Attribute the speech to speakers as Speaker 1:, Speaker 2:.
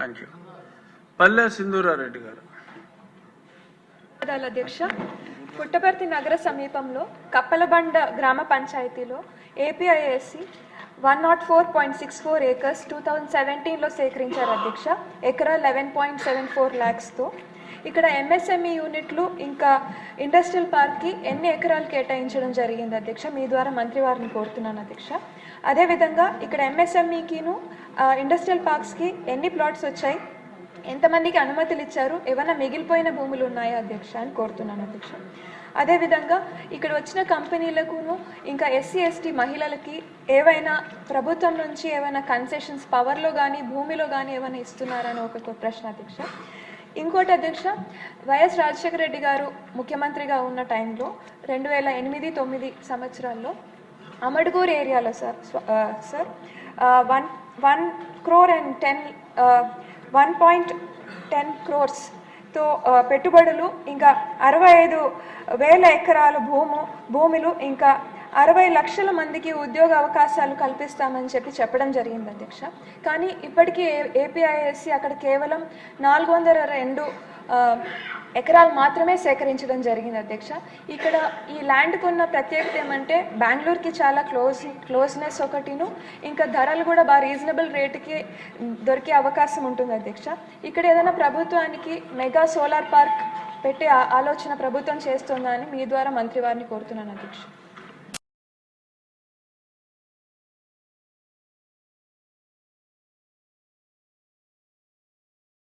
Speaker 1: Thank you పల్లె సింధూరారెడ్డి గారు.
Speaker 2: అధ్యక్ష పుట్టపర్తి నగర సమీపంలో కప్పలబండ గ్రామ పంచాయతీలో APIIC one naught four point six four acres two thousand సెవెంటీన్లో సేకరించారు అధ్యక్ష. ఎకరా లెవెన్ పాయింట్ సెవెన్ ఫోర్ ల్యాక్స్తో ఇక్కడ ఎంఎస్ఎంఈ యూనిట్లు ఇంకా ఇండస్ట్రియల్ పార్క్కి ఎన్ని ఎకరాలు కేటాయించడం జరిగింది అధ్యక్ష? మీ ద్వారా మంత్రి వారిని కోరుతున్నాను అధ్యక్ష. అదేవిధంగా ఇక్కడ ఎంఎస్ఎంఈకిను ఇండస్ట్రియల్ పార్క్స్కి ఎన్ని ప్లాట్స్ వచ్చాయి? ఎంతమందికి అనుమతులు ఇచ్చారు? ఏమైనా మిగిలిపోయిన భూములు ఉన్నాయా అధ్యక్ష అని కోరుతున్నాను అధ్యక్ష. అదేవిధంగా ఇక్కడ వచ్చిన కంపెనీలకును ఇంకా ఎస్సీ ఎస్టీ మహిళలకి ఏవైనా ప్రభుత్వం నుంచి ఏమైనా కన్సెషన్స్ పవర్లో కానీ భూమిలో కానీ ఏమైనా ఇస్తున్నారని ఒక ప్రశ్న అధ్యక్ష. ఇంకోటి అధ్యక్ష వైఎస్ రాజశేఖర రెడ్డి గారు ముఖ్యమంత్రిగా ఉన్న టైంలో రెండు వేల ఎనిమిది తొమ్మిది సంవత్సరాల్లో అమడ్గూర్ ఏరియాలో sir sir one one crore and ten one point ten క్రోర్స్తో పెట్టుబడులు ఇంకా అరవై ఐదు వేల ఎకరాల భూము భూములు ఇంకా అరవై లక్షల మందికి ఉద్యోగ అవకాశాలు కల్పిస్తామని చెప్పి చెప్పడం జరిగింది అధ్యక్ష. కానీ ఇప్పటికీ ఏపీఐఎస్సి అక్కడ కేవలం నాలుగు వందల రెండు ఎకరాలు మాత్రమే సేకరించడం జరిగింది అధ్యక్ష. ఇక్కడ ఈ ల్యాండ్కు ఉన్న ప్రత్యేకత ఏమంటే బెంగళూరుకి చాలా క్లోజ్ క్లోజ్నెస్ ఒకటిను ఇంకా ధరలు కూడా బాగా రీజనబుల్ రేటుకి దొరికే అవకాశం ఉంటుంది అధ్యక్ష. ఇక్కడ ఏదైనా ప్రభుత్వానికి మెగా సోలార్ పార్క్ పెట్టే ఆలోచన ప్రభుత్వం చేస్తుందా అని మీ ద్వారా మంత్రి వారిని కోరుతున్నాను అధ్యక్ష.